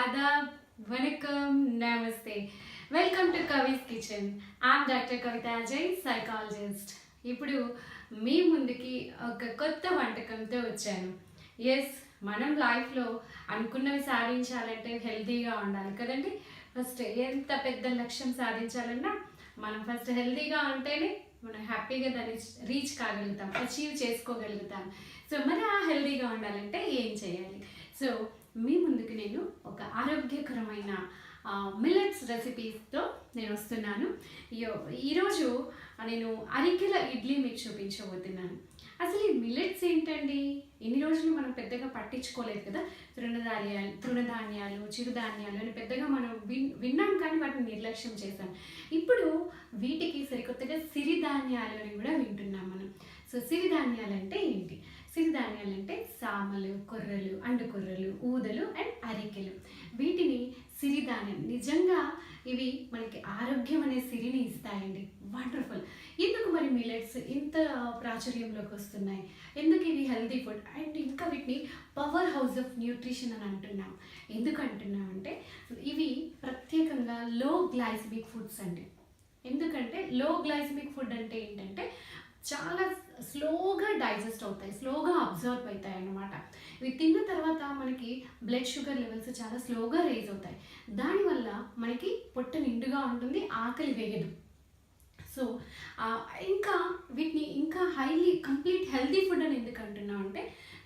ఆదాబ్ వనకం నమస్తే. Welcome to Kavi's kitchen I'm doctor Kavitha Ajay psychologist ఇప్పుడు మీ ముందుకి ఒక కొత్త వంటకంతో వచ్చాను. ఎస్ మనం లైఫ్లో అనుకున్నవి సాధించాలంటే హెల్తీగా ఉండాలి కదండి? ఫస్ట్ ఎంత పెద్ద లక్ష్యం సాధించాలన్నా మనం ఫస్ట్ హెల్తీగా ఉంటేనే మనం హ్యాపీగా దాన్ని రీచ్ కాగలుగుతాం అచీవ్ చేసుకోగలుగుతాం. సో మరి ఆ హెల్తీగా ఉండాలంటే ఏం చేయాలి? సో మీ ముందుకు నేను ఒక ఆరోగ్యకరమైన మిల్లెట్స్ రెసిపీస్తో నేను వస్తున్నాను. ఇయో- ఈరోజు నేను అరికెల ఇడ్లీ మీకు చూపించబోతున్నాను. అసలు ఈ మిల్లెట్స్ ఏంటండి? ఇన్ని రోజులు మనం పెద్దగా పట్టించుకోలేదు కదా? తృణధాన్యాలు తృణధాన్యాలు చిరుధాన్యాలు అని పెద్దగా మనం విన్ విన్నాం కానీ వాటిని నిర్లక్ష్యం చేశాం. ఇప్పుడు వీటికి సరికొత్తగా సిరిధాన్యాలు అని కూడా వింటున్నాం మనం. సో సిరిధాన్యాలు అంటే ఏంటి? సిరిధాన్యాలు అంటే సామలు కొర్రలు అండు కొర్రలు ఊదలు అండ్ అరికెలు. వీటిని సిరిధాన్యం నిజంగా ఇవి మనకి ఆరోగ్యం అనే సిరిని ఇస్తాయండి. వండర్ఫుల్ ఎందుకు మరి మిల్లెట్స్ ఇంత ప్రాచుర్యంలోకి వస్తున్నాయి? ఎందుకు ఇవి హెల్తీ ఫుడ్ అండ్ ఇంకా వీటిని పవర్ హౌస్ ఆఫ్ న్యూట్రిషన్ అని అంటున్నాం. ఎందుకు అంటున్నాం అంటే ఇవి ప్రత్యేకంగా లో గ్లైసమిక్ ఫుడ్స్ అండి. ఎందుకంటే లో గ్లైసమిక్ ఫుడ్ అంటే ఏంటంటే చాలా స్లోగా డైజెస్ట్ అవుతాయి స్లోగా అబ్జర్వ్ అవుతాయి అన్నమాట. ఇవి తిన్న తర్వాత మనకి బ్లడ్ షుగర్ లెవెల్స్ చాలా స్లోగా రేజ్ అవుతాయి. దానివల్ల మనకి పొట్ట నిండుగా ఉంటుంది ఆకలి వేయదు. సో ఇంకా వీటిని ఇంకా హైలీ కంప్లీట్ హెల్తీ ఫుడ్ అని ఎందుకు అంటున్నా అంటే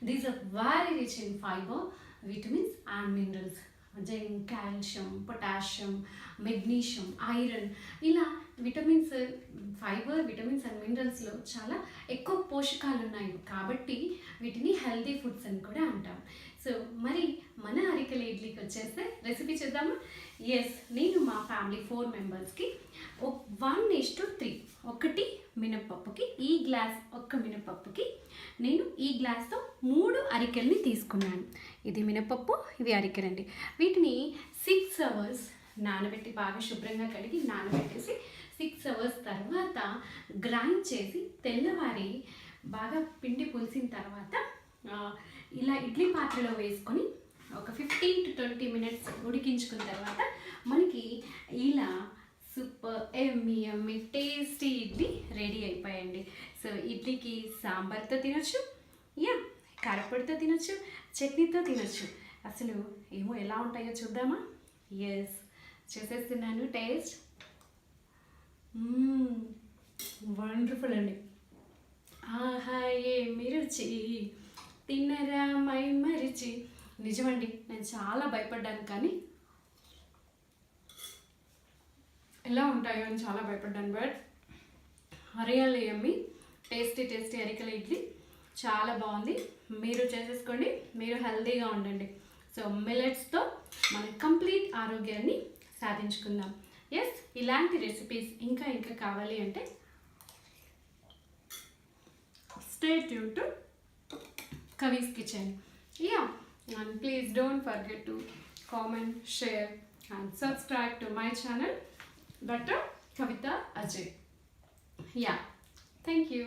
these are very rich in fibre vitamins and minerals. Zinc calcium potassium magnesium iron ఇలా విటమిన్స్ ఫైబర్ విటమిన్స్ అండ్ మినరల్స్లో చాలా ఎక్కువ పోషకాలు ఉన్నాయి. కాబట్టి వీటిని హెల్దీ ఫుడ్స్ అని కూడా అంటాం. సో మరి మన అరికల ఇడ్లీకి వచ్చేస్తే రెసిపీ చేద్దామా? ఎస్ నేను మా ఫ్యామిలీ ఫోర్ మెంబర్స్కి వన్ ఇస్ టు త్రీ ఒకటి మినపప్పుకి ఈ గ్లాస్ ఒక్క మినపప్పుకి నేను ఈ గ్లాస్తో మూడు అరికెల్ని తీసుకున్నాను. ఇది మినపప్పు ఇది అరికెలండి. వీటిని సిక్స్ అవర్స్ నానబెట్టి బాగా శుభ్రంగా కడిగి నానబెట్టేసి సిక్స్ అవర్స్ తర్వాత గ్రైండ్ చేసి తెల్లవారి బాగా పిండి పులిసిన తర్వాత ఇలా ఇడ్లీ పాత్రలో వేసుకొని ఒక ఫిఫ్టీన్ టు ట్వంటీ మినిట్స్ ఉడికించుకున్న తర్వాత మనకి ఇలా super yummy yummy tasty idli ready అయిపోయాయండి సో ఇడ్లీకి సాంబార్తో తినొచ్చు యా కారపొడితో తినొచ్చు చట్నీతో తినొచ్చు. అసలు ఏమో ఎలా ఉంటాయో చూద్దామా? ఎస్ చేసేస్తున్నాను. టేస్ట్ వండర్ఫుల్ అండి. ఆహా ఏమి రుచి తిన్నరా మై మరిచి? నిజమండి నేను చాలా భయపడ్డాను కానీ ఎలా ఉంటాయో అని చాలా భయపడ్డాను. But real yummy tasty tasty అరికల ఇడ్లీ చాలా బాగుంది. మీరు చేసేసుకోండి మీరు హెల్తీగా ఉండండి. సో మిల్లెట్స్తో మన కంప్లీట్ ఆరోగ్యాన్ని సాధించుకుందాం. ఎస్ ఇలాంటి రెసిపీస్ ఇంకా ఇంకా కావాలి అంటే stay tune to Kavi's kitchen yeah and please don't forget to comment share and subscribe to my channel doctor Kavitha Ajay yeah thank you